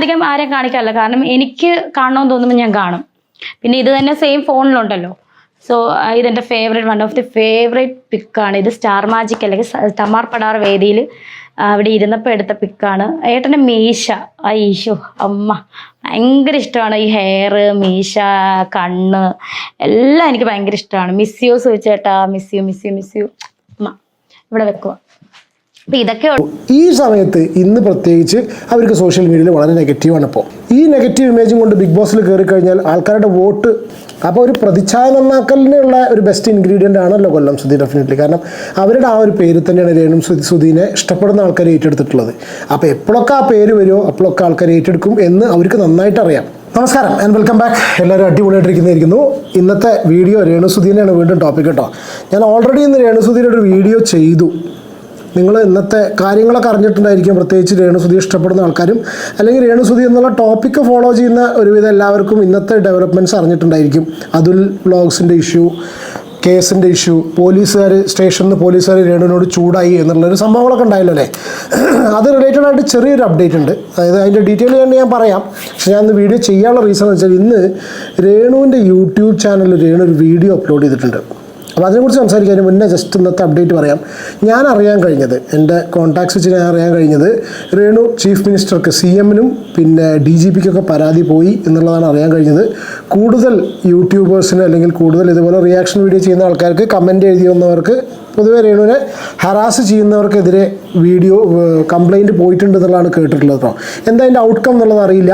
അധികം ആരെയും കാണിക്കാറില്ല. കാരണം എനിക്ക് കാണണമെന്ന് തോന്നുമ്പോൾ ഞാൻ കാണും. പിന്നെ ഇത് തന്നെ സെയിം ഫോണിലുണ്ടല്ലോ. സോ ഇതെന്റെ favourite one of the favourite പിക്കാണ് ഇത് സ്റ്റാർ മാജിക് അല്ലെങ്കിൽ തമാർ പടാർ വേദിയിൽ അവിടെ ഇരുന്നപ്പോൾ എടുത്ത പിക്കാണ് ഏട്ടന്റെ മീശ. ഈശോ അമ്മ. ഭയങ്കര ഇഷ്ടമാണ് ഈ ഹെയർ മീശ കണ്ണ്. എല്ലാം എനിക്ക് ഭയങ്കര ഇഷ്ടമാണ്. Miss you സൂചേട്ടാ. Miss you miss you miss you അമ്മ ഇവിടെ വെക്കുക. ഈ സമയത്ത് ഇന്ന് പ്രത്യേകിച്ച് അവർക്ക് സോഷ്യൽ മീഡിയയിൽ വളരെ നെഗറ്റീവാണ് ഇപ്പോൾ ഈ നെഗറ്റീവ് ഇമേജും കൊണ്ട് ബിഗ് ബോസിൽ കയറി കഴിഞ്ഞാൽ ആൾക്കാരുടെ വോട്ട് അപ്പോൾ ഒരു പ്രതിച്ഛായ നന്നാക്കലിനുള്ള ഒരു ബെസ്റ്റ് ഇൻഗ്രീഡിയന്റ് ആണല്ലോ കൊല്ലം സുധി ഡെഫിനറ്റ്ലി കാരണം അവരുടെ ആ ഒരു പേര് തന്നെയാണ് രേണു സുധി സുധീനെ ഇഷ്ടപ്പെടുന്ന ആൾക്കാർ ഏറ്റെടുത്തിട്ടുള്ളത്. അപ്പോൾ എപ്പോഴൊക്കെ ആ പേര് വരുമോ അപ്പോഴൊക്കെ ആൾക്കാർ ഏറ്റെടുക്കും എന്ന് അവർക്ക് നന്നായിട്ട് അറിയാം. നമസ്കാരം ആൻഡ് വെൽക്കം ബാക്ക് എല്ലാവരും അടിപൊളിയായിട്ടിരിക്കുന്നതായിരിക്കുന്നു. ഇന്നത്തെ വീഡിയോ രേണുസുധീനെയാണ് വീണ്ടും ടോപ്പിക് കേട്ടോ. ഞാൻ ഓൾറെഡി ഇന്ന് രേണുസുധീന്റെ ഒരു വീഡിയോ ചെയ്തു. നിങ്ങൾ ഇന്നത്തെ കാര്യങ്ങളൊക്കെ അറിഞ്ഞിട്ടുണ്ടായിരിക്കും. പ്രത്യേകിച്ച് രേണുസുതി ഇഷ്ടപ്പെടുന്ന ആൾക്കാരും അല്ലെങ്കിൽ രേണുസുതി എന്നുള്ള ടോപ്പിക്ക് ഫോളോ ചെയ്യുന്ന ഒരുവിധം എല്ലാവർക്കും ഇന്നത്തെ ഡെവലപ്മെന്റ്സ് അറിഞ്ഞിട്ടുണ്ടായിരിക്കും. അതുൽ വ്ളോഗ്സിന്റെ ഇഷ്യൂ കേസിന്റെ ഇഷ്യൂ പോലീസുകാർ സ്റ്റേഷനിൽ പോലീസുകാർ രേണുവിനോട് ചൂടായി എന്നുള്ളൊരു സംഭവങ്ങളൊക്കെ ഉണ്ടായല്ലോ അല്ലേ? അത് റിലേറ്റഡ് ആയിട്ട് ചെറിയൊരു അപ്ഡേറ്റ് ഉണ്ട്. അതായത് അതിന്റെ ഡീറ്റെയിൽ തന്നെ ഞാൻ പറയാം. പക്ഷേ ഞാൻ ഇന്ന് വീഡിയോ ചെയ്യാനുള്ള റീസൺ എന്ന് വെച്ചാൽ ഇന്ന് രേണുവിന്റെ യൂട്യൂബ് ചാനലിൽ രേണു ഒരു വീഡിയോ അപ്ലോഡ് ചെയ്തിട്ടുണ്ട്. അപ്പോൾ അതിനെക്കുറിച്ച് സംസാരിക്കാൻ മുന്നേ ജസ്റ്റ് ഇന്നത്തെ അപ്ഡേറ്റ് പറയാം. ഞാൻ അറിയാൻ കഴിഞ്ഞത് എന്റെ കോൺടാക്ട്സ് വെച്ച് ഞാൻ അറിയാൻ കഴിഞ്ഞത് രേണു ചീഫ് മിനിസ്റ്റർക്ക് സി എമ്മിനും പിന്നെ ഡി ജി പിക്കൊക്കെ പരാതി പോയി എന്നുള്ളതാണ് അറിയാൻ കഴിഞ്ഞത്. കൂടുതൽ യൂട്യൂബേഴ്സിന് അല്ലെങ്കിൽ കൂടുതൽ ഇതുപോലെ റിയാക്ഷൻ വീഡിയോ ചെയ്യുന്ന ആൾക്കാർക്ക് കമന്റ് എഴുതി വന്നവർക്ക് പൊതുവെ രേണുവിനെ ഹറാസ് ചെയ്യുന്നവർക്കെതിരെ വീഡിയോ കംപ്ലൈന്റ് പോയിട്ടുണ്ട് എന്നുള്ളതാണ് കേട്ടിട്ടുള്ളത് കേട്ടോ എന്താ അതിന്റെ ഔട്ട്കം എന്നുള്ളത് അറിയില്ല.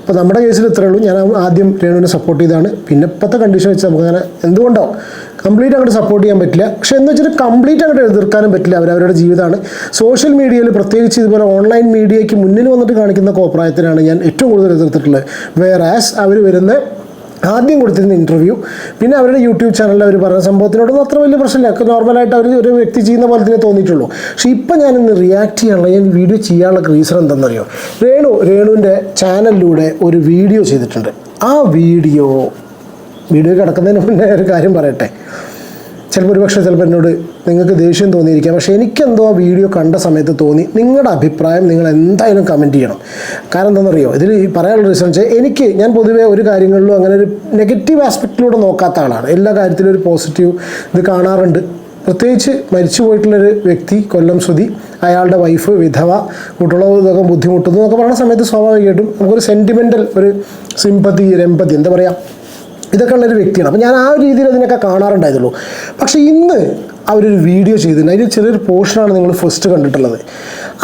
അപ്പോൾ നമ്മുടെ കേസിൽ ഇത്രയേ ഉള്ളൂ. ഞാൻ ആദ്യം രേണുവിനെ സപ്പോർട്ട് ചെയ്താണ് പിന്നെ ഇപ്പോഴത്തെ കണ്ടീഷൻ വെച്ച് നമുക്കങ്ങനെ എന്തുകൊണ്ടോ കംപ്ലീറ്റ് അങ്ങോട്ട് സപ്പോർട്ട് ചെയ്യാൻ പറ്റില്ല. പക്ഷെ എന്ന് വെച്ചാൽ കംപ്ലീറ്റ് അങ്ങോട്ട് എതിർക്കാനും പറ്റില്ല. അവർ അവരുടെ ജീവിതമാണ്. സോഷ്യൽ മീഡിയയിൽ പ്രത്യേകിച്ച് ഇതുപോലെ ഓൺലൈൻ മീഡിയയ്ക്ക് മുന്നിൽ വന്നിട്ട് കാണിക്കുന്ന കോപ്രായത്തിനാണ് ഞാൻ ഏറ്റവും കൂടുതൽ എതിർത്തിട്ടുള്ളത്. വേറെ ആസ് അവർ വരുന്ന ആദ്യം കൊടുത്തിരുന്ന ഇന്റർവ്യൂ പിന്നെ അവരുടെ യൂട്യൂബ് ചാനലിൽ അവർ പറഞ്ഞ സംഭവത്തിനോടൊന്നും അത്ര വലിയ പ്രശ്നമില്ല. നോർമലായിട്ട് അവർ ഒരു വ്യക്തി ചെയ്യുന്ന പോലെ തന്നെ തോന്നിയിട്ടുള്ളൂ. പക്ഷേ ഇപ്പം ഞാനിന്ന് റിയാക്ട് ചെയ്യാനുള്ള ഞാൻ വീഡിയോ ചെയ്യാനുള്ള റീസൺ എന്താണെന്നറിയോ? രേണു രേണുവിന്റെ ചാനലിലൂടെ ഒരു വീഡിയോ ചെയ്തിട്ടുണ്ട്. ആ വീഡിയോ വീഡിയോ കിടക്കുന്നതിന് മുന്നേ ഒരു കാര്യം പറയട്ടെ. ചിലപ്പോൾ ഒരുപക്ഷെ ചിലപ്പോൾ എന്നോട് നിങ്ങൾക്ക് ദേഷ്യം തോന്നിയിരിക്കാം. പക്ഷേ എനിക്കെന്തോ ആ വീഡിയോ കണ്ട സമയത്ത് തോന്നി. നിങ്ങളുടെ അഭിപ്രായം നിങ്ങൾ എന്തായാലും കമന്റ് ചെയ്യണം. കാരണം എന്താണെന്നറിയോ? ഇതിൽ പറയാനുള്ള റീസൺ വെച്ചാൽ എനിക്ക് ഞാൻ പൊതുവേ ഒരു കാര്യങ്ങളിലും അങ്ങനെ ഒരു നെഗറ്റീവ് ആസ്പെക്റ്റിലൂടെ നോക്കാത്ത ആളാണ്. എല്ലാ കാര്യത്തിലും ഒരു പോസിറ്റീവ് ഇത് കാണാറുണ്ട്. പ്രത്യേകിച്ച് മരിച്ചു പോയിട്ടുള്ളൊരു വ്യക്തി കൊല്ലം ശ്രുതി അയാളുടെ വൈഫ് വിധവ കുട്ടികളോ ഇതൊക്കെ ബുദ്ധിമുട്ടുന്നു എന്നൊക്കെ പറയുന്ന സമയത്ത് സ്വാഭാവികമായിട്ടും നമുക്കൊരു സെന്റിമെന്റൽ ഒരു സിമ്പതി ഒരു എമ്പതി എന്താ പറയുക ഇതൊക്കെ ഉള്ളൊരു വ്യക്തിയാണ്. അപ്പോൾ ഞാൻ ആ ഒരു രീതിയിൽ അതിനൊക്കെ കാണാറുണ്ടായിരുന്നുള്ളൂ. പക്ഷേ ഇന്ന് അവരൊരു വീഡിയോ ചെയ്തിട്ടുണ്ട് അതിൽ ചെറിയൊരു പോർഷനാണ് നിങ്ങൾ ഫസ്റ്റ് കണ്ടിട്ടുള്ളത്.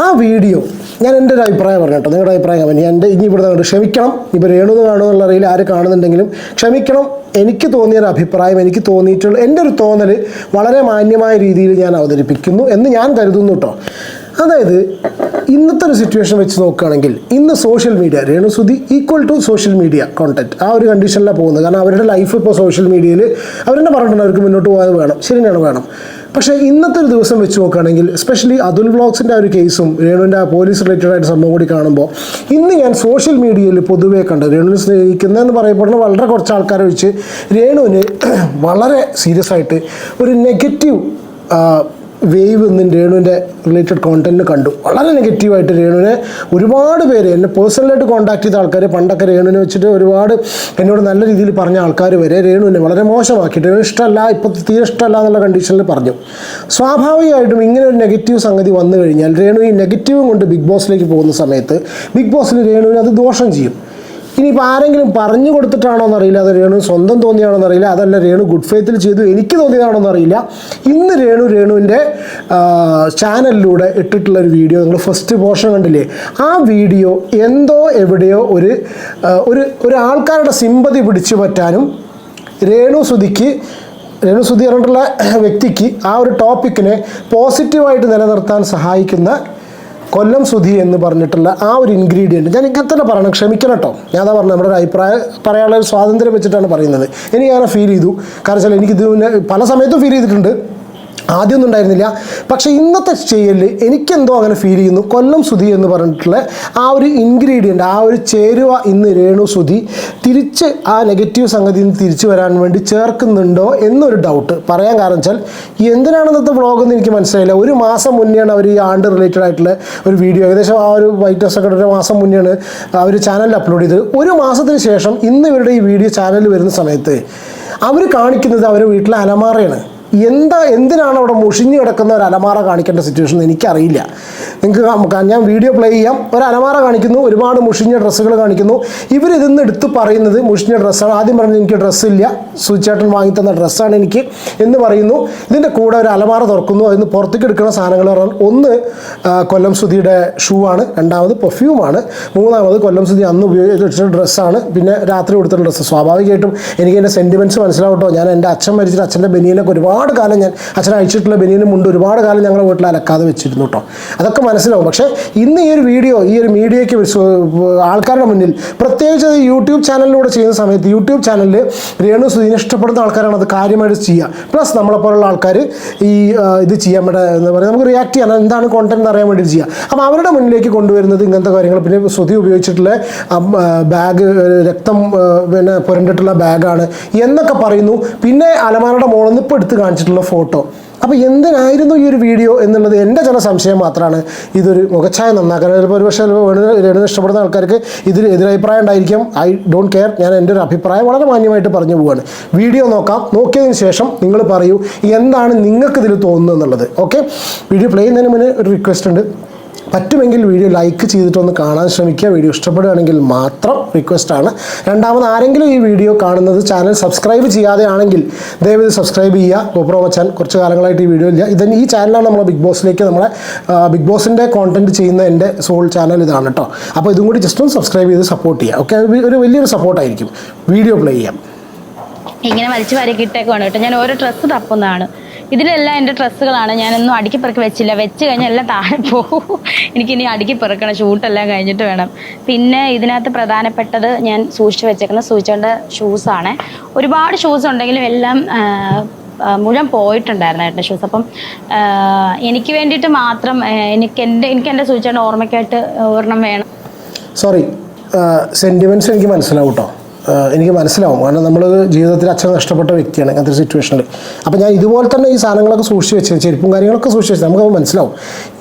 ആ വീഡിയോ ഞാൻ എന്റെ ഒരു അഭിപ്രായം പറഞ്ഞു കേട്ടോ. നിങ്ങളുടെ അഭിപ്രായം ഞാൻ എന്റെ ഇനി ഇവിടെ കണ്ട് ക്ഷമിക്കണം. ഇപ്പോൾ രേണുന്ന് കാണുമെന്നുള്ള അറിയില്ല. ആര് കാണുന്നുണ്ടെങ്കിലും ക്ഷമിക്കണം. എനിക്ക് തോന്നിയ ഒരു അഭിപ്രായം എനിക്ക് തോന്നിയിട്ടുള്ള എന്റെ ഒരു തോന്നൽ വളരെ മാന്യമായ രീതിയിൽ ഞാൻ അവതരിപ്പിക്കുന്നു എന്ന് ഞാൻ കരുതുന്നു കേട്ടോ. അതായത് ഇന്നത്തെ ഒരു സിറ്റുവേഷൻ വെച്ച് നോക്കുകയാണെങ്കിൽ ഇന്ന് സോഷ്യൽ മീഡിയ രേണുസുതി equal to social media content ആ ഒരു കണ്ടീഷനിലാണ് പോകുന്നത്. കാരണം അവരുടെ ലൈഫ് ഇപ്പോൾ സോഷ്യൽ മീഡിയയിൽ അവരെന്നെ പറഞ്ഞിട്ടുണ്ട് അവർക്ക് മുന്നോട്ട് പോകാതെ വേണം. ശരിയാണ് വേണം. പക്ഷേ ഇന്നത്തെ ഒരു ദിവസം വെച്ച് നോക്കുകയാണെങ്കിൽ സ്പെഷ്യലി അതുൽ വ്ളോഗ്സിന്റെ ആ ഒരു കേസും രേണുവിന്റെ ആ പോലീസ് റിലേറ്റഡ് ആയിട്ട് സംഭവം കൂടി കാണുമ്പോൾ ഇന്ന് ഞാൻ സോഷ്യൽ മീഡിയയിൽ പൊതുവേ കണ്ടത് രേണുവിനെ സ്നേഹിക്കുന്നതെന്ന് പറയപ്പെടുന്ന വളരെ കുറച്ച് ആൾക്കാരെ വെച്ച് രേണുവിന് വളരെ സീരിയസ് ആയിട്ട് ഒരു നെഗറ്റീവ് വേവ് എന്നും രേണുവിന്റെ റിലേറ്റഡ് കോണ്ടന്റ് കണ്ടു. വളരെ നെഗറ്റീവായിട്ട് രേണുവിനെ ഒരുപാട് പേര് എന്നെ പേഴ്സണലായിട്ട് കോൺടാക്ട് ചെയ്ത ആൾക്കാർ പണ്ടൊക്കെ രേണുവിനെ വെച്ചിട്ട് ഒരുപാട് എന്നോട് നല്ല രീതിയിൽ പറഞ്ഞ ആൾക്കാർ വരെ രേണുവിനെ വളരെ മോശമാക്കിയിട്ട് രേണു ഇഷ്ടമല്ല ഇപ്പോൾ തീരെ ഇഷ്ടമല്ല എന്നുള്ള കണ്ടീഷനിൽ പറഞ്ഞു. സ്വാഭാവികമായിട്ടും ഇങ്ങനെ ഒരു നെഗറ്റീവ് സംഗതി വന്നു കഴിഞ്ഞാൽ രേണു ഈ നെഗറ്റീവും കൊണ്ട് ബിഗ് ബോസിലേക്ക് പോകുന്ന സമയത്ത് ബിഗ് ബോസിൽ രേണുവിന് അത് ദോഷം ചെയ്യും. ഇനിയിപ്പോൾ ആരെങ്കിലും പറഞ്ഞു കൊടുത്തിട്ടാണോ എന്നറിയില്ല. അത് രേണു സ്വന്തം തോന്നിയാണോ എന്നറിയില്ല അതല്ല രേണു ഗുഡ് ഫെയ്ത്തിൽ ചെയ്തു എനിക്ക് തോന്നിയതാണോ എന്നറിയില്ല ഇന്ന് രേണു രേണുവിന്റെ ചാനലിലൂടെ ഇട്ടിട്ടുള്ള ഒരു വീഡിയോ നിങ്ങൾ ഫസ്റ്റ് പോർഷൻ കണ്ടില്ലേ? ആ വീഡിയോ എന്തോ എവിടെയോ ഒരു ഒരു ഒരു ആൾക്കാരുടെ സിമ്പതി പിടിച്ചു പറ്റാനും രേണു സുധിക്ക് രേണു സുധി പറഞ്ഞിട്ടുള്ള വ്യക്തിക്ക് ആ ഒരു ടോപ്പിക്കിനെ പോസിറ്റീവായിട്ട് നിലനിർത്താൻ സഹായിക്കുന്ന കൊല്ലം സുധി എന്ന് പറഞ്ഞിട്ടുള്ള ആ ഒരു ഇൻഗ്രീഡിയന്റ് ഞാൻ ഇങ്ങനെ തന്നെ പറയണം ക്ഷമിക്കണം കേട്ടോ. ഞാൻ അതാ പറഞ്ഞു നമ്മുടെ ഒരു അഭിപ്രായം പറയാനുള്ള ഒരു സ്വാതന്ത്ര്യം വെച്ചിട്ടാണ് പറയുന്നത്. എനിക്ക് അങ്ങനെ ഫീൽ ചെയ്തു. കാരണം വെച്ചാൽ എനിക്കിത് പല സമയത്തും ഫീൽ ചെയ്തിട്ടുണ്ട്. ആദ്യമൊന്നും ഉണ്ടായിരുന്നില്ല. പക്ഷേ ഇന്നത്തെ ചെയ്യലിൽ എനിക്കെന്തോ അങ്ങനെ ഫീൽ ചെയ്യുന്നു. കൊല്ലം സുധി എന്ന് പറഞ്ഞിട്ടുള്ള ആ ഒരു ഇൻഗ്രീഡിയന്റ് ആ ഒരു ചേരുവ ഇന്ന് രേണു സുധി തിരിച്ച് ആ നെഗറ്റീവ് സംഗതി തിരിച്ചു വരാൻ വേണ്ടി ചേർക്കുന്നുണ്ടോ എന്നൊരു ഡൗട്ട് പറയാൻ കാരണം വെച്ചാൽ എന്തിനാണ് ഇന്നത്തെ വ്ളോഗ് എന്ന് എനിക്ക് മനസ്സിലായില്ല. ഒരു മാസം മുന്നെയാണ് അവർ ഈ ആണ്ട് റിലേറ്റഡ് ആയിട്ടുള്ള ഒരു വീഡിയോ ഏകദേശം ആ ഒരു വൈറ്റ് ഹൗസ് ഒക്കെ ഒരു മാസം മുന്നെയാണ് അവർ ചാനലിൽ അപ്ലോഡ് ചെയ്തത്. ഒരു മാസത്തിന് ശേഷം ഇന്ന് ഇവരുടെ ഈ വീഡിയോ ചാനലിൽ വരുന്ന സമയത്ത് അവർ കാണിക്കുന്നത് അവരുടെ വീട്ടിലെ അലമാറയാണ് എന്താ എന്തിനാണ് അവിടെ മുഷിഞ്ഞു കിടക്കുന്ന ഒരു അലമാറ കാണിക്കേണ്ട സിറ്റുവേഷൻ എനിക്കറിയില്ല. നിങ്ങൾക്ക് ഞാൻ വീഡിയോ പ്ലേ ചെയ്യാം. ഒരു അലമാറ കാണിക്കുന്നു ഒരുപാട് മുഷിഞ്ഞ ഡ്രസ്സുകൾ കാണിക്കുന്നു. ഇവരിതിന്ന് എടുത്ത് പറയുന്നത് മുഷിഞ്ഞ ഡ്രസ്സാണ് ആദ്യം പറഞ്ഞത് എനിക്ക് ഡ്രസ്സില്ല സുചേട്ടൻ വാങ്ങി തന്ന ഡ്രസ്സാണ് എനിക്ക് എന്ന് പറയുന്നു. ഇതിന്റെ കൂടെ ഒരു അലമാറ തുറക്കുന്നു. അതിന് പുറത്തേക്ക് എടുക്കുന്ന സാധനങ്ങൾ പറഞ്ഞാൽ ഒന്ന് കൊല്ലം സുധിയുടെ ഷൂ ആണ്. രണ്ടാമത് പെർഫ്യൂമാണ് മൂന്നാമത് കൊല്ലം സുധി അന്ന് ഉപയോഗിച്ച ഡ്രസ്സാണ് പിന്നെ രാത്രി കൊടുത്ത ഡ്രസ്സ് സ്വാഭാവികമായിട്ടും എനിക്ക് എന്റെ സെന്റിമെന്റ്സ് മനസ്സിലാവട്ടോ ഞാൻ എന്റെ അച്ഛൻ മരിച്ചിട്ട് അച്ഛന്റെ ബനിയനൊക്കെ ഒരുപാട് കാലം ഞാൻ അച്ഛൻ അഴിച്ചിട്ടുള്ള ബനിയനും മുണ്ട് ഒരുപാട് കാലം ഞങ്ങളുടെ വീട്ടിൽ അലക്കാതെ വെച്ചിരുന്നു കേട്ടോ. അതൊക്കെ മനസ്സിലാവും. പക്ഷേ ഇന്ന് ഈ ഒരു വീഡിയോ ഈ ഒരു മീഡിയയ്ക്ക് ആൾക്കാരുടെ മുന്നിൽ പ്രത്യേകിച്ച് അത് യൂട്യൂബ് ചാനലിലൂടെ ചെയ്യുന്ന സമയത്ത് യൂട്യൂബ് ചാനലിൽ രേണു സുധീനെ ഇഷ്ടപ്പെടുന്ന ആൾക്കാരാണ് അത് കാര്യമായിട്ട് ചെയ്യുക. പ്ലസ് നമ്മളെപ്പോലുള്ള ആൾക്കാർ ഈ ഇത് ചെയ്യാൻ വേണ്ട എന്താ പറയുക നമുക്ക് റിയാക്ട് ചെയ്യാൻ എന്താണ് കോണ്ടന്റ് എന്ന് അറിയാൻ വേണ്ടി ചെയ്യുക. അപ്പോൾ അവരുടെ മുന്നിലേക്ക് കൊണ്ടുവരുന്നത് ഇങ്ങനത്തെ കാര്യങ്ങൾ. പിന്നെ സുധി ഉപയോഗിച്ചിട്ടുള്ള ബാഗ് രക്തം പിന്നെ പുരണ്ടിട്ടുള്ള ബാഗാണ് എന്നൊക്കെ പറയുന്നു. പിന്നെ അലമാരയുടെ മോളിൽ നിന്ന് ഇപ്പോൾ എടുത്ത് കാണിച്ചിട്ടുള്ള ഫോട്ടോ. അപ്പോൾ എന്തിനായിരുന്നു ഈ ഒരു വീഡിയോ എന്നുള്ളത് എന്റെ ചില സംശയം മാത്രമാണ്. ഇതൊരു മുഖച്ഛായ നന്നാക്കാൻ. ചിലപ്പോൾ ഒരു പക്ഷേ രേണു ഇഷ്ടപ്പെടുന്ന ആൾക്കാർക്ക് ഇതിൽ എതിരഭിപ്രായം ഉണ്ടായിരിക്കും. I don't care. ഞാൻ എന്റെ ഒരു അഭിപ്രായം വളരെ മാന്യമായിട്ട് പറഞ്ഞു പോവാണ്. വീഡിയോ നോക്കാം. നോക്കിയതിന് ശേഷം നിങ്ങൾ പറയൂ എന്താണ് നിങ്ങൾക്ക് ഇതിൽ തോന്നുന്നത് എന്നുള്ളത്. ഓക്കെ? വീഡിയോ പ്ലേ ചെയ്യുന്നതിന് മുന്നേ ഒരു റിക്വസ്റ്റ് ഉണ്ട്. പറ്റുമെങ്കിൽ വീഡിയോ ലൈക്ക് ചെയ്തിട്ടൊന്ന് കാണാൻ ശ്രമിക്കുക. വീഡിയോ ഇഷ്ടപ്പെടുകയാണെങ്കിൽ മാത്രം റിക്വസ്റ്റാണ് രണ്ടാമത് ആരെങ്കിലും ഈ വീഡിയോ കാണുന്നത് ചാനൽ സബ്സ്ക്രൈബ് ചെയ്യാതെ ആണെങ്കിൽ ദയവ് സബ്സ്ക്രൈബ് ചെയ്യുക. ഗോപ്രോ മച്ചാൻ കുറച്ച് കാലങ്ങളായിട്ട് ഈ വീഡിയോ ഇല്ല. ഇതിന് ഈ ചാനലാണ് നമ്മൾ ബിഗ് ബോസിലേക്ക് നമ്മളെ ബിഗ് ബോസിന്റെ കോണ്ടന്റ് ചെയ്യുന്ന എന്റെ സോൾ ചാനൽ ഇതാണ് കേട്ടോ അപ്പോൾ ഇതും കൂടി ജസ്റ്റ് ഒന്ന് സബ്സ്ക്രൈബ് ചെയ്ത് സപ്പോർട്ട് ചെയ്യുക. ഓക്കെ ഒരു വലിയൊരു സപ്പോർട്ടായിരിക്കും വീഡിയോ പ്ലേ ചെയ്യാം ഇങ്ങനെ വലിച്ചു വരക്കിട്ടേക്കാണ് കേട്ടോ ഞാൻ ഓരോ ഡ്രസ്സ് തപ്പുന്നതാണ്. ഇതിലെല്ലാം എന്റെ ഡ്രസ്സുകളാണ്. ഞാനൊന്നും അടുക്കി പെറുക്കി വെച്ചില്ല. വെച്ച് കഴിഞ്ഞാൽ എല്ലാം താഴെ പോകും. എനിക്കിനി അടുക്കി പെറുക്കണം. ഷൂട്ടെല്ലാം കഴിഞ്ഞിട്ട് വേണം. പിന്നെ ഇതിനകത്ത് പ്രധാനപ്പെട്ടത് ഞാൻ സൂക്ഷിച്ച് വെച്ചേക്കുന്ന സൂചിച്ചേണ്ട ഷൂസാണ്. ഒരുപാട് ഷൂസ് ഉണ്ടെങ്കിലും എല്ലാം മുഴുവൻ പോയിട്ടുണ്ടായിരുന്നു ഏട്ടന്റെ ഷൂസ്. അപ്പം എനിക്ക് വേണ്ടിയിട്ട് മാത്രം എനിക്ക് എന്റെ എനിക്ക് എന്റെ സൂക്ഷിച്ചേണ്ട ഓർമ്മയ്ക്കായിട്ട് ഒരെണ്ണം വേണം. സോറി സെന്റിമെന്റ്സ് എനിക്ക് മനസ്സിലാവും കേട്ടോ എനിക്ക് മനസ്സിലാവും. കാരണം നമ്മൾ ജീവിതത്തിൽ അച്ഛൻ നഷ്ടപ്പെട്ട വ്യക്തിയാണ് അങ്ങനത്തെ ഒരു സിറ്റുവേഷനിൽ അപ്പോൾ ഞാൻ ഇതുപോലെ തന്നെ ഈ സാധനങ്ങളൊക്കെ സൂക്ഷിച്ച് വെച്ചത് ചെരുപ്പും കാര്യങ്ങളൊക്കെ സൂക്ഷിച്ച് വെച്ചത് നമുക്കത് മനസ്സിലാവും.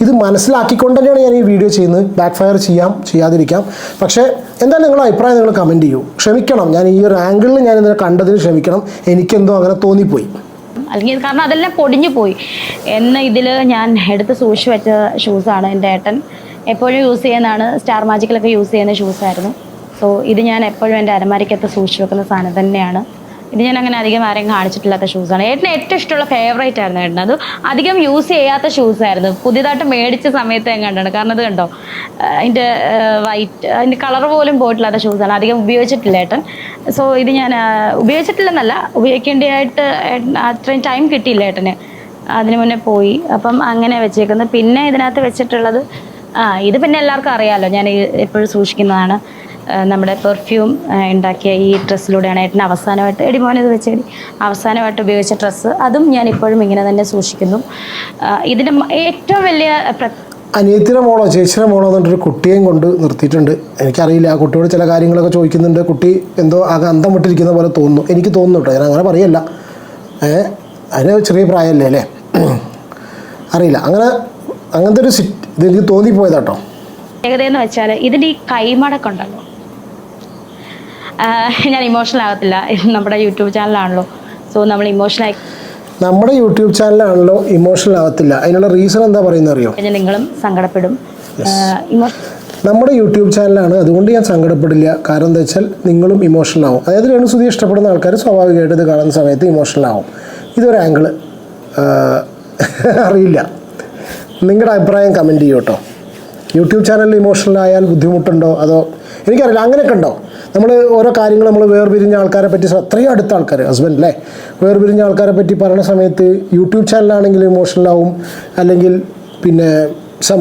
ഇത് മനസ്സിലാക്കിക്കൊണ്ട് തന്നെയാണ് ഞാൻ ഈ വീഡിയോ ചെയ്യുന്നത്. ബാക്ക് ഫയർ ചെയ്യാം ചെയ്യാതിരിക്കാം. പക്ഷേ എന്തായാലും നിങ്ങളുടെ അഭിപ്രായം നിങ്ങൾ കമന്റ് ചെയ്യൂ. ക്ഷമിക്കണം. ഞാൻ ഈ ഒരു ആംഗിളിൽ ഞാൻ ഇതിനെ കണ്ടതിന് ക്ഷമിക്കണം. എനിക്കെന്തോ അങ്ങനെ തോന്നിപ്പോയി. അല്ലെങ്കിൽ കാരണം അതെല്ലാം പൊടിഞ്ഞു പോയി. എന്ന ഇതിൽ ഞാൻ എടുത്ത് സൂക്ഷിച്ച് വെച്ച ഷൂസാണ് എന്റെ ഏട്ടൻ. എപ്പോഴും യൂസ് ചെയ്യുന്നതാണ്. സ്റ്റാർ മാജിക്കിലൊക്കെ യൂസ് ചെയ്യുന്ന ഷൂസായിരുന്നു സോ ഇത് ഞാൻ എപ്പോഴും എന്റെ അരമാരിക്കകത്ത് സൂക്ഷിച്ച് വെക്കുന്ന സാധനം തന്നെയാണ്. ഇത് ഞാൻ അങ്ങനെ അധികം ആരെയും കാണിച്ചിട്ടില്ലാത്ത ഷൂസാണ് ഏട്ടന് ഏറ്റവും ഇഷ്ടമുള്ള ഫേവറേറ്റ് ആയിരുന്നു ഏട്ടൻ അത് അധികം യൂസ് ചെയ്യാത്ത ഷൂസ് ആയിരുന്നു. പുതിയതായിട്ട് മേടിച്ച സമയത്ത് ഞാൻ കണ്ടാണ് കാരണം അത് കണ്ടോ അതിന്റെ വൈറ്റ് അതിന്റെ കളർ പോലും പോയിട്ടില്ലാത്ത ഷൂസാണ് അധികം ഉപയോഗിച്ചിട്ടില്ല ഏട്ടൻ. സോ ഇത് ഞാൻ ഉപയോഗിച്ചിട്ടില്ലെന്നല്ല. ഉപയോഗിക്കേണ്ടതായിട്ട് അത്രയും ടൈം കിട്ടിയില്ല ഏട്ടന്. അതിന് മുന്നേ പോയി. അപ്പം അങ്ങനെ വെച്ചേക്കുന്നത് പിന്നെ ഇതിനകത്ത് വെച്ചിട്ടുള്ളത് ആ ഇത് പിന്നെ എല്ലാവർക്കും അറിയാമല്ലോ ഞാൻ എപ്പോഴും സൂക്ഷിക്കുന്നതാണ്. നമ്മുടെ പെർഫ്യൂം ഉണ്ടാക്കിയ ഈ ഡ്രസ്സിലൂടെയാണ് ഏട്ടൻ അവസാനമായിട്ട് എടി മോനെ ഇത് വെച്ചേടി. അവസാനമായിട്ട് ഉപയോഗിച്ച ഡ്രസ്സ്. അതും ഞാൻ ഇപ്പോഴും ഇങ്ങനെ തന്നെ സൂക്ഷിക്കുന്നു. ഇതിന്റെ ഏറ്റവും വലിയ അനിയത്തിനെ മോളോ ചേച്ചിയുടെ മോളോ എന്നിട്ടൊരു കുട്ടിയെയും കൊണ്ട് നിർത്തിയിട്ടുണ്ട്. എനിക്കറിയില്ല ആ കുട്ടിയോട് ചില കാര്യങ്ങളൊക്കെ ചോദിക്കുന്നുണ്ട്. കുട്ടി എന്തോ ആകെ അന്തം വിട്ടിരിക്കുന്ന പോലെ തോന്നുന്നു. എനിക്ക് തോന്നുന്നു കേട്ടോ ഞാൻ അങ്ങനെ പറയല്ല. ഏ അതിന് ചെറിയ പ്രായമല്ലേ അല്ലേ? അറിയില്ല അങ്ങനെ അങ്ങനത്തെ ഒരു സിറ്റ് ഇത് എനിക്ക് തോന്നിപ്പോയതാട്ടോ ഏകദേശം വെച്ചാൽ ഇതിന്റെ ഈ കൈമടക്കുണ്ടല്ലോ ഞാൻ ഇമോഷണൽ ആകത്തില്ല. നമ്മുടെ യൂട്യൂബ് ചാനലാണല്ലോ സോ നമ്മൾ ഇമോഷണൽ ആയി നമ്മുടെ യൂട്യൂബ് ചാനലാണല്ലോ ഇമോഷണൽ ആവത്തില്ല അതിനുള്ള റീസൺ എന്താ പറയുന്ന അറിയോ? നിങ്ങളും സങ്കടപ്പെടും. നമ്മുടെ യൂട്യൂബ് ചാനലാണ് അതുകൊണ്ട് ഞാൻ സങ്കടപ്പെടില്ല. കാരണം എന്താ വെച്ചാൽ നിങ്ങളും ഇമോഷണൽ ആവും. അതായത് രേണുസുതി ഇഷ്ടപ്പെടുന്ന ആൾക്കാർ സ്വാഭാവികമായിട്ട് ഇത് കാണുന്ന സമയത്ത് ഇമോഷണൽ ആവും. ഇതൊരു ആംഗിൾ അറിയില്ല. നിങ്ങളുടെ അഭിപ്രായം കമന്റ് ചെയ്യൂട്ടോ യൂട്യൂബ് ചാനലിൽ ഇമോഷണൽ ആയാൽ ബുദ്ധിമുട്ടുണ്ടോ? അതോ എനിക്കറിയില്ല. അങ്ങനെയൊക്കെ ഉണ്ടോ? നമ്മൾ ഓരോ കാര്യങ്ങൾ നമ്മൾ വേർപിരിഞ്ഞ ആൾക്കാരെ പറ്റി അത്രയും അടുത്ത ആൾക്കാർ ഹസ്ബൻഡ് അല്ലേ വേർപിരിഞ്ഞ ആൾക്കാരെ പറ്റി പറയുന്ന സമയത്ത് യൂട്യൂബ് ചാനലാണെങ്കിൽ ഇമോഷണൽ ആവും അല്ലെങ്കിൽ പിന്നെ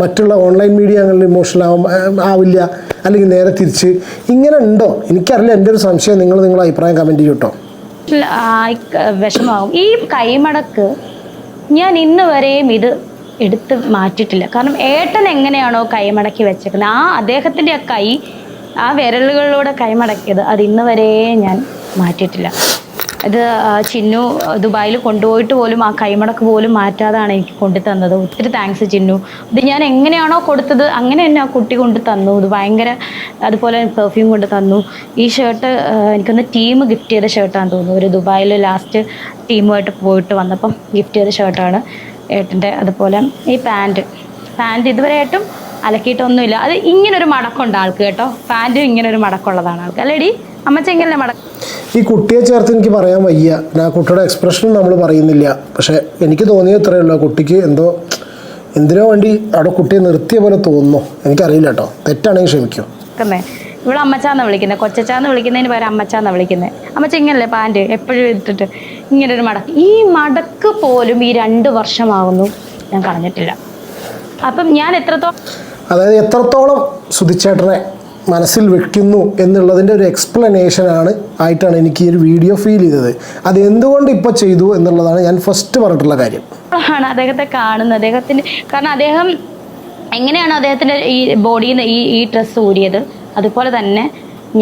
മറ്റുള്ള ഓൺലൈൻ മീഡിയകളിൽ ഇമോഷണൽ ആവും ആവില്ല അല്ലെങ്കിൽ നേരെ തിരിച്ച്. ഇങ്ങനെ ഉണ്ടോ? എനിക്കറിയില്ല എന്റെ ഒരു സംശയം നിങ്ങൾ നിങ്ങളുടെ അഭിപ്രായം കമന്റ് ചെയ്യൂട്ടോ വിഷമാവും ഈ കൈമടക്ക് ഞാൻ ഇന്ന് വരെയും ഇത് എടുത്ത് മാറ്റിയിട്ടില്ല. കാരണം ഏട്ടൻ എങ്ങനെയാണോ കൈമടക്കി വെച്ചേക്കുന്നത് ആ അദ്ദേഹത്തിന്റെ ആ കൈ ആ വിരലുകളിലൂടെ കൈമടക്കിയത് അത് ഇന്ന് വരെ ഞാൻ മാറ്റിയിട്ടില്ല. ഇത് ചിന്നു ദുബായിൽ കൊണ്ടുപോയിട്ട് പോലും ആ കൈമടക്ക് പോലും മാറ്റാതാണ് എനിക്ക് കൊണ്ടു തന്നത്. ഒത്തിരി താങ്ക്സ് ചിന്നു. ഇത് ഞാൻ എങ്ങനെയാണോ കൊടുത്തത് അങ്ങനെ തന്നെ ആ കുട്ടി കൊണ്ട് തന്നു. ഇത് ഭയങ്കര അതുപോലെ പെർഫ്യൂം കൊണ്ട് തന്നു. ഈ ഷർട്ട് എനിക്കൊന്ന് ടീം ഗിഫ്റ്റ് ചെയ്ത ഷർട്ടാണെന്ന് തോന്നുന്നു. ഒരു ദുബായിൽ ലാസ്റ്റ് ടീമുമായിട്ട് പോയിട്ട് വന്നപ്പം ഗിഫ്റ്റ് ചെയ്ത ഷർട്ടാണ് ഏട്ടന്റെ അതുപോലെ ഈ പാന്റ് പാന്റ് ഇതുവരെയായിട്ടും അലക്കിയിട്ടൊന്നുമില്ല. അത് ഇങ്ങനൊരു മടക്കമുണ്ട് ആൾക്ക് കേട്ടോ. പാന്റും ഇങ്ങനൊരു മടക്കമുള്ളതാണ് ആൾക്ക്. അല്ലേടി? അമ്മച്ചെങ്കിലല്ലേ മടക്കം ഈ കുട്ടിയെ ചേർത്ത് എനിക്ക് പറയാൻ വയ്യ. ആ കുട്ടിയുടെ എക്സ്പ്രഷനും നമ്മൾ പറയുന്നില്ല. പക്ഷേ എനിക്ക് തോന്നിയത് ഇത്രയേ ഉള്ളൂ. കുട്ടിക്ക് എന്തോ എന്തിനോ വേണ്ടി അവിടെ കുട്ടിയെ നിർത്തിയ പോലെ തോന്നുന്നു. എനിക്കറിയില്ല കേട്ടോ. തെറ്റാണെങ്കിൽ ക്ഷമിക്കും. ഇവിടെ അമ്മച്ചാന്ന് വിളിക്കുന്നത് കൊച്ചച്ചാന്ന് വിളിക്കുന്നതിന് പകരം അമ്മച്ചാന്ന് വിളിക്കുന്നത് അമ്മച്ച ഇങ്ങനല്ലേ പാന്റ് എപ്പോഴും ഇട്ടിട്ട് ഇങ്ങനെ ഒരു മടക്ക്. ഈ മടക്ക് പോലും ഈ രണ്ട് വർഷമാകുന്നു ഞാൻ കളഞ്ഞിട്ടില്ല അപ്പം ഞാൻ എത്രത്തോളം അതായത് എത്രത്തോളം സുധിച്ചേട്ടനെ മനസ്സിൽ വെക്കുന്നു എന്നുള്ളതിന്റെ ഒരു എക്സ്പ്ലനേഷനാണ് ആയിട്ടാണ് എനിക്ക് ഈ ഒരു വീഡിയോ ഫീൽ ചെയ്തത്. അത് എന്തുകൊണ്ട് ഇപ്പോൾ ചെയ്തു എന്നുള്ളതാണ് ഞാൻ ഫസ്റ്റ് പറഞ്ഞിട്ടുള്ള കാര്യം. ആണ് അദ്ദേഹത്തെ കാണുന്നത്. അദ്ദേഹത്തിന് കാരണം അദ്ദേഹം എങ്ങനെയാണ് അദ്ദേഹത്തിന്റെ ഈ ബോഡിയിൽ നിന്ന് ഈ ഈ ഡ്രസ്സ് ഊരിയത്? അതുപോലെ തന്നെ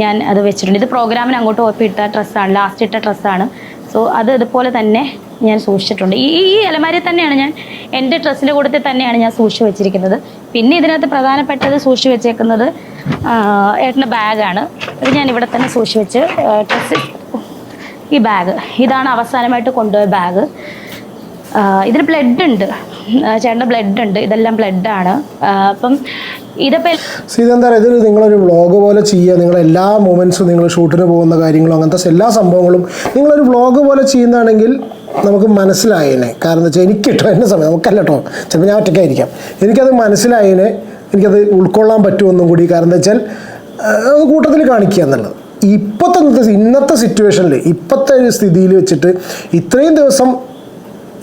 ഞാൻ അത് വെച്ചിട്ടുണ്ട്. ഇത് പ്രോഗ്രാമിന് അങ്ങോട്ട് പോയപ്പോൾ ഡ്രസ്സാണ് ലാസ്റ്റ് ഇട്ട ഡ്രസ്സാണ് സോ അത് ഇതുപോലെ തന്നെ ഞാൻ സൂക്ഷിച്ചിട്ടുണ്ട്. ഈ ഈ അലമാരി തന്നെയാണ് ഞാൻ എന്റെ ഡ്രസ്സിന്റെ കൂട്ടത്തിൽ തന്നെയാണ് ഞാൻ സൂക്ഷിച്ച് വെച്ചിരിക്കുന്നത്. പിന്നെ ഇതിനകത്ത് പ്രധാനപ്പെട്ടത് സൂക്ഷിച്ച് വെച്ചേക്കുന്നത് ഏട്ടന്റെ ബാഗാണ്. ഇത് ഞാൻ ഇവിടെ തന്നെ സൂക്ഷിച്ച് വെച്ച് ഡ്രസ്സ് ഈ ബാഗ്. ഇതാണ് അവസാനമായിട്ട് കൊണ്ടുപോയ ബാഗ്. ഇതിൽ ബ്ലഡ് ഉണ്ട് ചേട്ടന്റെ ബ്ലഡ് ഉണ്ട് ഇതെല്ലാം ബ്ലഡാണ്. അപ്പം ഇതെന്താ ഇതൊരു നിങ്ങളൊരു വ്ളോഗ് പോലെ ചെയ്യുക. നിങ്ങൾ എല്ലാ മൂമെന്റ്സും നിങ്ങൾ ഷൂട്ടിന് പോകുന്ന കാര്യങ്ങളും അങ്ങനത്തെ എല്ലാ സംഭവങ്ങളും നിങ്ങളൊരു വ്ളോഗ് പോലെ ചെയ്യുന്നതാണെങ്കിൽ നമുക്ക് മനസ്സിലായേനെ. കാരണം എന്താ വെച്ചാൽ എനിക്ക് കേട്ടോ എന്നെ സമയം നമുക്കല്ല കേട്ടോ ചിലപ്പോൾ ഞാൻ ഒറ്റയ്ക്കായിരിക്കാം. എനിക്കത് മനസ്സിലായേനെ എനിക്കത് ഉൾക്കൊള്ളാൻ പറ്റുമെന്നും കൂടി. കാരണം എന്താ വെച്ചാൽ അത് കൂട്ടത്തിൽ കാണിക്കുക എന്നുള്ളത്. ഇപ്പോഴത്തെ ഇന്നത്തെ സിറ്റുവേഷനിൽ ഇപ്പോഴത്തെ ഒരു സ്ഥിതിയിൽ വെച്ചിട്ട് ഇത്രയും ദിവസം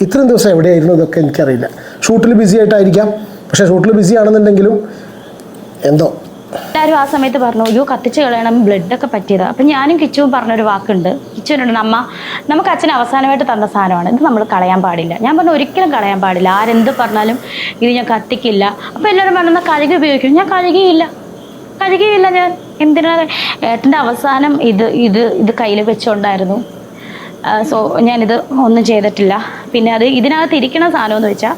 ഇത്രയും ദിവസം എവിടെയായിരുന്നു ഇതൊക്കെ എനിക്കറിയില്ല. ഷൂട്ടിൽ ബിസി ആയിട്ടായിരിക്കാം. പക്ഷേ ഷൂട്ടിൽ ബിസി ആണെന്നുണ്ടെങ്കിലും എന്തോ എല്ലാവരും ആ സമയത്ത് പറഞ്ഞു അയ്യോ കത്തിച്ച് കളയണം ബ്ലഡൊക്കെ പറ്റിയത്. അപ്പം ഞാനും കിച്ചുവും പറഞ്ഞൊരു വാക്കുണ്ട്. കിച്ചുവിനുണ്ട് അമ്മ നമുക്ക് അച്ഛൻ അവസാനമായിട്ട് തന്ന സാധനമാണ്. ഇത് നമ്മൾ കളയാൻ പാടില്ല. ഞാൻ പറഞ്ഞു ഒരിക്കലും കളയാൻ പാടില്ല. ആരെന്ത് പറഞ്ഞാലും ഇത് ഞാൻ കത്തിക്കില്ല. അപ്പോൾ എല്ലാവരും പറഞ്ഞാൽ കഴുകി ഉപയോഗിക്കും. ഞാൻ കഴുകിയില്ല. കഴുകിയില്ല ഞാൻ. എന്തിനാ? ഏട്ടന്റെ അവസാനം ഇത് ഇത് ഇത് കയ്യിൽ വെച്ചുകൊണ്ടായിരുന്നു സോ ഞാനിത് ഒന്നും ചെയ്തിട്ടില്ല. പിന്നെ അത് ഇതിനകത്ത് ഇരിക്കണ സാധനം എന്ന് വെച്ചാൽ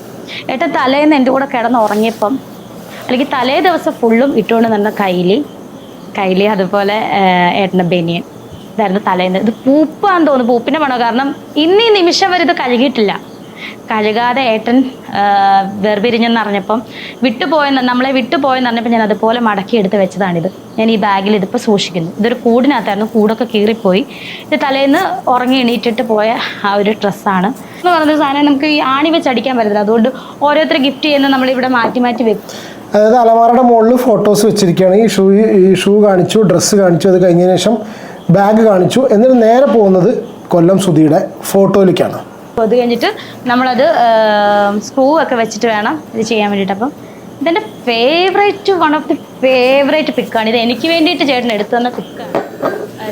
ഏട്ടൻ തലേന്ന് എന്റെ കൂടെ കിടന്ന് ഉറങ്ങിയപ്പം അല്ലെങ്കിൽ തലേ ദിവസം ഫുള്ളും ഇട്ടുകൊണ്ട് നടന്ന കൈലി കൈലി അതുപോലെ ഏട്ടന്റെ ബനിയൻ. ഇതായിരുന്നു തലേന്ന്. ഇത് പൂപ്പാന്ന് തോന്നുന്നു. പൂപ്പിന്റെ മണോ? കാരണം ഇന്ന് ഈ നിമിഷം വരെ ഇത് കഴുകിയിട്ടില്ല. കഴുകാതെ ഏട്ടൻ വെറുപിരിഞ്ഞെന്ന് അറിഞ്ഞപ്പം വിട്ടുപോയെന്ന് നമ്മളെ വിട്ടുപോയെന്ന് അറിഞ്ഞപ്പോൾ ഞാൻ അതുപോലെ മടക്കി എടുത്ത് വെച്ചതാണിത്. ഞാൻ ഈ ബാഗിൽ ഇതിപ്പോൾ സൂക്ഷിക്കുന്നു. ഇതൊരു കൂടിനകത്തായിരുന്നു. കൂടൊക്കെ കീറിപ്പോയി. ഇത് തലേന്ന് ഉറങ്ങി എണീറ്റിട്ട് പോയ ആ ഒരു ഡ്രസ്സാണ്. എന്ന് പറഞ്ഞ സാധനം നമുക്ക് ഈ ആണി വെച്ച് അടിക്കാൻ പറ്റില്ല അതുകൊണ്ട് ഓരോരുത്തർ ഗിഫ്റ്റ് ചെയ്യുന്ന നമ്മളിവിടെ മാറ്റി മാറ്റി വെക്കും. അതായത് അലമാറയുടെ മുകളിൽ ഫോട്ടോസ് വെച്ചിരിക്കുകയാണ്. ഈ ഷൂ ഈ ഷൂ കാണിച്ചു ഡ്രസ്സ് കാണിച്ചു അത് കഴിഞ്ഞതിന് ശേഷം ബാഗ് കാണിച്ചു. എന്നിട്ട് നേരെ പോകുന്നത് കൊല്ലം സുധിയുടെ ഫോട്ടോയിലേക്കാണ് അപ്പോൾ അത് കഴിഞ്ഞിട്ട് നമ്മളത് സ്ക്രൂ ഒക്കെ വെച്ചിട്ട് വേണം ഇത് ചെയ്യാൻ വേണ്ടിയിട്ട്. അപ്പം ഇതെന്റെ favourite one of the favourite പിക്കാണ് ഇത് എനിക്ക് വേണ്ടിയിട്ട് ചേട്ടൻ എടുത്തു തന്ന പിക്കാണ്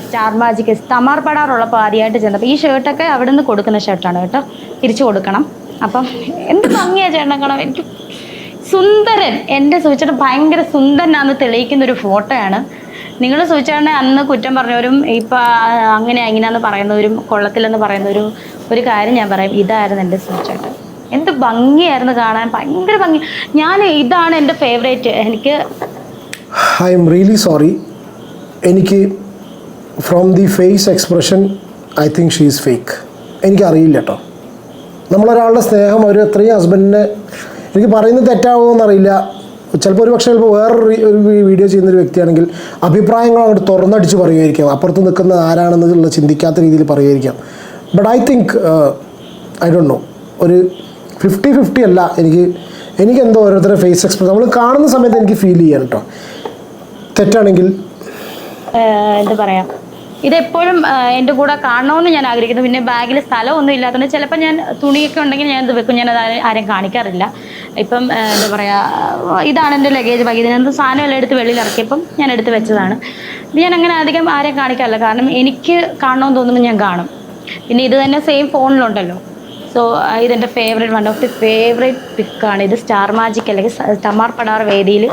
സ്റ്റാർ മാജിക് തമാർ പടാറുള്ളപ്പോൾ ആദ്യമായിട്ട് ചെന്നപ്പോൾ ഈ ഷർട്ടൊക്കെ അവിടെ നിന്ന് കൊടുക്കുന്ന ഷർട്ടാണ് കേട്ടോ. തിരിച്ചു കൊടുക്കണം. അപ്പം എന്ത് ഭംഗിയാണ് ചേട്ടനെ കാണാൻ. എനിക്ക് സുന്ദരൻ. എന്റെ സൂചന ഭയങ്കര സുന്ദരനാന്ന് തെളിയിക്കുന്ന ഒരു ഫോട്ടോയാണ്. നിങ്ങൾ സൂചിച്ചാണ് അന്ന് കുറ്റം പറഞ്ഞവരും ഇപ്പം അങ്ങനെ എങ്ങനെയാന്ന് പറയുന്നവരും കൊള്ളത്തില്ലെന്ന് പറയുന്നവരും ഒരു കാര്യം ഞാൻ പറയും. ഇതായിരുന്നു എന്റെ സൂചിച്ചേട്ടൻ എന്ത് ഭംഗിയായിരുന്നു കാണാൻ. ഭയങ്കര ഭംഗി. ഞാൻ ഇതാണ് എന്റെ ഫേവറേറ്റ്. എനിക്ക് ഐ എം റിയലി സോറി. എനിക്ക് from the face expression I think she is fake. എനിക്കറിയില്ല കേട്ടോ നമ്മളൊരാളുടെ സ്നേഹം ഒരു അത്രയും ഹസ്ബൻഡിനെ എനിക്ക് പറയുന്നത് തെറ്റാവുമെന്നറിയില്ല ചിലപ്പോൾ ഒരു പക്ഷേ ചിലപ്പോൾ വേറൊരു വീഡിയോ ചെയ്യുന്ന ഒരു വ്യക്തിയാണെങ്കിൽ അഭിപ്രായങ്ങൾ അങ്ങോട്ട് തുറന്നടിച്ച് പറയുമായിരിക്കാം. അപ്പുറത്ത് നിൽക്കുന്നത് ആരാണെന്നുള്ള ചിന്തിക്കാത്ത രീതിയിൽ പറയുമായിരിക്കാം. But I think I don't know ഒരു ഫിഫ്റ്റി ഫിഫ്റ്റി അല്ല. എനിക്ക് എനിക്കെന്തോ ഓരോരുത്തരുടെ ഫേസ് എക്സ്പ്രസ് നമ്മൾ കാണുന്ന സമയത്ത് എനിക്ക് ഫീൽ ചെയ്യാൻ കേട്ടോ തെറ്റാണെങ്കിൽ എന്താ പറയാ? ഇതെപ്പോഴും എന്റെ കൂടെ കാണണമെന്ന് ഞാൻ ആഗ്രഹിക്കുന്നു. പിന്നെ ബാഗിൽ സ്ഥലമൊന്നും ഇല്ലാത്തതുകൊണ്ട് ചിലപ്പോൾ ഞാൻ തുണിയൊക്കെ ഉണ്ടെങ്കിൽ ഞാൻ ഇത് വെക്കും. ഞാൻ അത് ആരെ- കാണിക്കാറില്ല. ഇപ്പം എന്താ പറയുക ഇതാണ് എന്റെ ലഗേജ് ബാഗ് ഇതിനകത്ത് സാധനമെല്ലാം എടുത്ത് വെളിയിൽ ഇറക്കിയപ്പം ഞാൻ എടുത്ത് വെച്ചതാണ്. ഞാൻ അങ്ങനെ അധികം ആരെയും കാണിക്കാറില്ല. കാരണം എനിക്ക് കാണണമെന്ന് തോന്നുമ്പോൾ ഞാൻ കാണും. പിന്നെ ഇത് തന്നെ സെയിം ഫോണിലുണ്ടല്ലോ സോ ഇതെന്റെ favourite one of the favourite പിക്കാണ് ഇത് സ്റ്റാർ മാജിക് അല്ലെങ്കിൽ തമാർ പടാർ വേദിയിൽ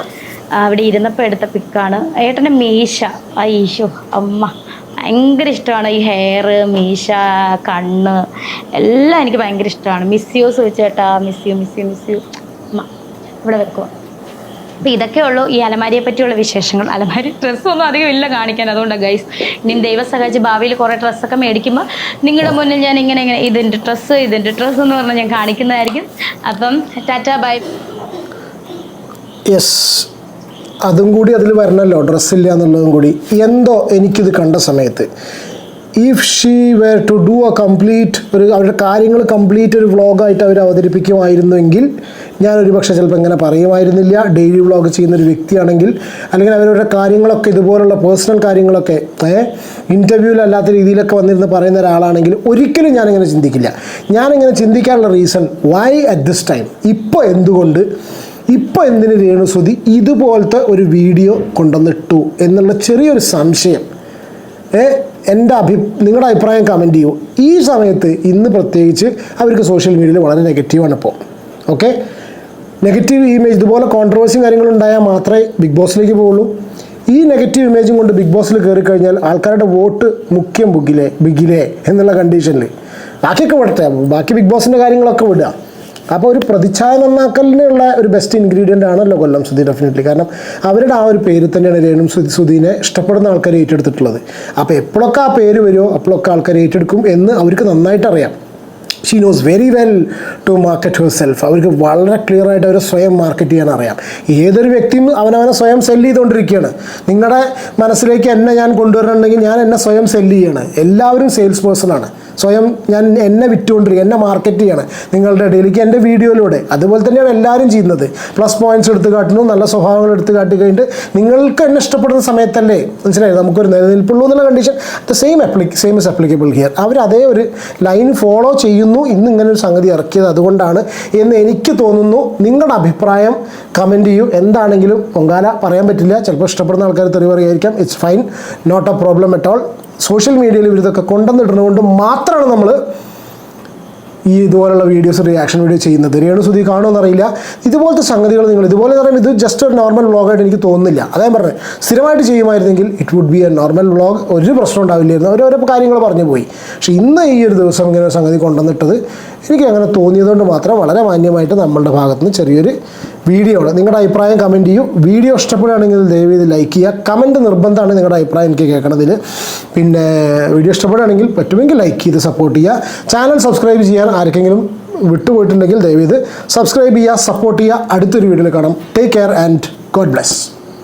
അവിടെ ഇരുന്നപ്പോൾ എടുത്ത പിക്കാണ് ഏട്ടന്റെ മീശ. ഈശോ അമ്മ. ഭയങ്കര ഇഷ്ടമാണ് ഈ ഹെയർ മീശ കണ്ണ്. എല്ലാം എനിക്ക് ഭയങ്കര ഇഷ്ടമാണ്. Miss you വെച്ചേട്ടാ miss you miss you miss you ഇവിടെ വെക്കുക അപ്പം ഇതൊക്കെ ഉള്ളൂ ഈ അലമാരിയെ പറ്റിയുള്ള വിശേഷങ്ങൾ. അലമാരി ഡ്രസ്സൊന്നും അധികം ഇല്ല കാണിക്കാൻ. അതുകൊണ്ടാണ് ഗൈസ് ഇനി ദൈവസഹാജി ഭാവിയിൽ കുറേ ഡ്രസ്സൊക്കെ മേടിക്കുമ്പോൾ നിങ്ങളുടെ മുന്നിൽ ഞാൻ ഇങ്ങനെ ഇങ്ങനെ ഇതിന്റെ ഡ്രസ്സ് ഇതിന്റെ ഡ്രസ്സ് എന്ന് പറഞ്ഞാൽ ഞാൻ കാണിക്കുന്നതായിരിക്കും. അപ്പം ടാറ്റ ബൈ. യെസ് അതും കൂടി അതിൽ വരണമല്ലോ ഡ്രസ്സില്ല എന്നുള്ളതും കൂടി. എന്തോ എനിക്കിത് കണ്ട സമയത്ത്. If she were to do a complete ഒരു അവരുടെ കാര്യങ്ങൾ കംപ്ലീറ്റ് ഒരു വ്ളോഗായിട്ട് അവർ അവതരിപ്പിക്കുമായിരുന്നെങ്കിൽ ഞാൻ ഒരുപക്ഷെ ചിലപ്പോൾ ഇങ്ങനെ പറയുമായിരുന്നില്ല. ഡെയിലി വ്ളോഗ് ചെയ്യുന്ന ഒരു വ്യക്തിയാണെങ്കിൽ അല്ലെങ്കിൽ അവരുടെ കാര്യങ്ങളൊക്കെ ഇതുപോലുള്ള പേഴ്സണൽ കാര്യങ്ങളൊക്കെ ഇന്റർവ്യൂവിലല്ലാത്ത രീതിയിലൊക്കെ വന്നിരുന്ന് പറയുന്ന ഒരാളാണെങ്കിൽ ഒരിക്കലും ഞാനിങ്ങനെ ചിന്തിക്കില്ല. ഞാനിങ്ങനെ ചിന്തിക്കാനുള്ള reason why at this time ഇപ്പോൾ എന്തുകൊണ്ട്? ഇപ്പോൾ എന്തിന് രേണുസുതി ഇതുപോലത്തെ ഒരു വീഡിയോ കൊണ്ടുവന്നിട്ടു? എന്നുള്ള ചെറിയൊരു സംശയം എന്റെ അഭി നിങ്ങളുടെ അഭിപ്രായം കമന്റ് ചെയ്യൂ. ഈ സമയത്ത് ഇന്ന് പ്രത്യേകിച്ച് അവർക്ക് സോഷ്യൽ മീഡിയയിൽ വളരെ നെഗറ്റീവാണ് ഇപ്പോൾ ഓക്കെ നെഗറ്റീവ് ഇമേജ് ഇതുപോലെ കോൺട്രവേഴ്സിയും കാര്യങ്ങളും ഉണ്ടായാൽ മാത്രമേ ബിഗ് ബോസിലേക്ക് പോവുള്ളൂ. ഈ നെഗറ്റീവ് ഇമേജും കൊണ്ട് ബിഗ് ബോസിൽ കയറി കഴിഞ്ഞാൽ ആൾക്കാരുടെ വോട്ട് മുഖ്യം ബുഗിലെ ബിഗിലെ എന്നുള്ള കണ്ടീഷനിൽ ബാക്കിയൊക്കെ വിടട്ടെ. ബാക്കി ബിഗ് ബോസിന്റെ കാര്യങ്ങളൊക്കെ വിടുക. അപ്പോൾ ഒരു പ്രതിച്ഛായ നന്നാക്കലിനുള്ള ഒരു ബെസ്റ്റ് ഇൻഗ്രീഡിയന്റ് ആണല്ലോ കൊല്ലം സുധി ഡെഫിനറ്റ്ലി കാരണം അവരുടെ ആ ഒരു പേര് തന്നെയാണ് രേണു സുധി സുധീനെ ഇഷ്ടപ്പെടുന്ന ആൾക്കാർ ഏറ്റെടുത്തിട്ടുള്ളത്. അപ്പോൾ എപ്പോഴൊക്കെ ആ പേര് വരുമോ അപ്പോഴൊക്കെ ആൾക്കാർ ഏറ്റെടുക്കും എന്ന് അവർക്ക് നന്നായിട്ട് അറിയാം. She knows very well to market herself അവർക്ക് വളരെ ക്ലിയർ ആയിട്ട് അവരെ സ്വയം മാർക്കറ്റ് ചെയ്യാൻ അറിയാം. ഏതൊരു വ്യക്തിയും അവനവനെ സ്വയം സെല്ല് ചെയ്തുകൊണ്ടിരിക്കുകയാണ്. നിങ്ങളുടെ മനസ്സിലേക്ക് എന്നെ ഞാൻ കൊണ്ടുവരണമെങ്കിൽ ഞാൻ എന്നെ സ്വയം സെല്ല് ചെയ്യാണ്. എല്ലാവരും സെയിൽസ് പേഴ്സൺ ആണ്. സ്വയം ഞാൻ എന്നെ വിറ്റുകൊണ്ടിരിക്കുക എന്നെ മാർക്കറ്റ് ചെയ്യണം. നിങ്ങളുടെ ഇടയിലേക്ക് എന്റെ വീഡിയോയിലൂടെ. അതുപോലെ തന്നെയാണ് എല്ലാവരും ചെയ്യുന്നത്. പ്ലസ് പോയിന്റ്സ് എടുത്ത് കാട്ടുന്നു നല്ല സ്വഭാവങ്ങൾ എടുത്ത് കാട്ടി കഴിഞ്ഞിട്ട് നിങ്ങൾക്ക് എന്നെ ഇഷ്ടപ്പെടുന്ന സമയത്തല്ലേ? മനസ്സിലായി? നമുക്കൊരു നിലനിൽപ്പുള്ളൂ എന്നുള്ള condition the same applic same is applicable here അവർ അതേ ഒരു ലൈൻ ഫോളോ ചെയ്യുന്നു. ഇന്ന് ഇങ്ങനെ ഒരു സംഗതി ഇറക്കിയത് അതുകൊണ്ടാണ് എന്ന് എനിക്ക് തോന്നുന്നു. നിങ്ങളുടെ അഭിപ്രായം കമന്റ് ചെയ്യൂ. എന്താണെങ്കിലും പൊങ്കാല പറയാൻ പറ്റില്ല. ചിലപ്പോൾ ഇഷ്ടപ്പെടുന്ന ആൾക്കാർ തെറി പറയുമായിരിക്കാം it's fine not a problem at all social മീഡിയയിൽ ഇവരിതൊക്കെ കൊണ്ടുവന്നിടുന്നതുകൊണ്ട് മാത്രമാണ് നമ്മൾ ഈ ഇതുപോലുള്ള വീഡിയോസ് റിയാക്ഷൻ വീഡിയോ ചെയ്യുന്നത്. രേണു സുധി കാണുമെന്നറിയില്ല ഇതുപോലത്തെ സംഗതികൾ നിങ്ങൾ ഇതുപോലെ പറയുമ്പോൾ ഇത് ജസ്റ്റ് ഒരു നോർമൽ വ്ളോഗായിട്ട് എനിക്ക് തോന്നുന്നില്ല. അതായത് പറഞ്ഞത് സ്ഥിരമായിട്ട് ചെയ്യുമായിരുന്നെങ്കിൽ it would be a normal vlog ഒരു പ്രശ്നം ഉണ്ടാവില്ലായിരുന്നു. ഓരോരോ കാര്യങ്ങൾ പറഞ്ഞു പോയി. പക്ഷെ ഇന്ന് ഈ ഒരു ദിവസം ഇങ്ങനെ സംഗതി കൊണ്ടുവന്നിട്ടത് എനിക്ക് അങ്ങനെ തോന്നിയതുകൊണ്ട് മാത്രം വളരെ മാന്യമായിട്ട് നമ്മളുടെ ഭാഗത്തുനിന്ന് ചെറിയൊരു വീഡിയോ നിങ്ങളുടെ അഭിപ്രായം കമന്റ് ചെയ്യൂ. വീഡിയോ ഇഷ്ടപ്പെടുകയാണെങ്കിൽ ദയവ് ചെയ്ത് ലൈക്ക് ചെയ്യുക. കമന്റ് നിർബന്ധമാണ് നിങ്ങളുടെ അഭിപ്രായം എനിക്ക് കേൾക്കണതിൽ പിന്നെ വീഡിയോ ഇഷ്ടപ്പെടുകയാണെങ്കിൽ പറ്റുമെങ്കിൽ ലൈക്ക് ചെയ്ത് സപ്പോർട്ട് ചെയ്യുക. ചാനൽ സബ്സ്ക്രൈബ് ചെയ്യാൻ ആർക്കെങ്കിലും വിട്ടുപോയിട്ടുണ്ടെങ്കിൽ ദയവ് ചെയ്ത് സബ്സ്ക്രൈബ് ചെയ്യുക സപ്പോർട്ട് ചെയ്യുക. അടുത്തൊരു വീഡിയോയിൽ കാണാം. Take care and God bless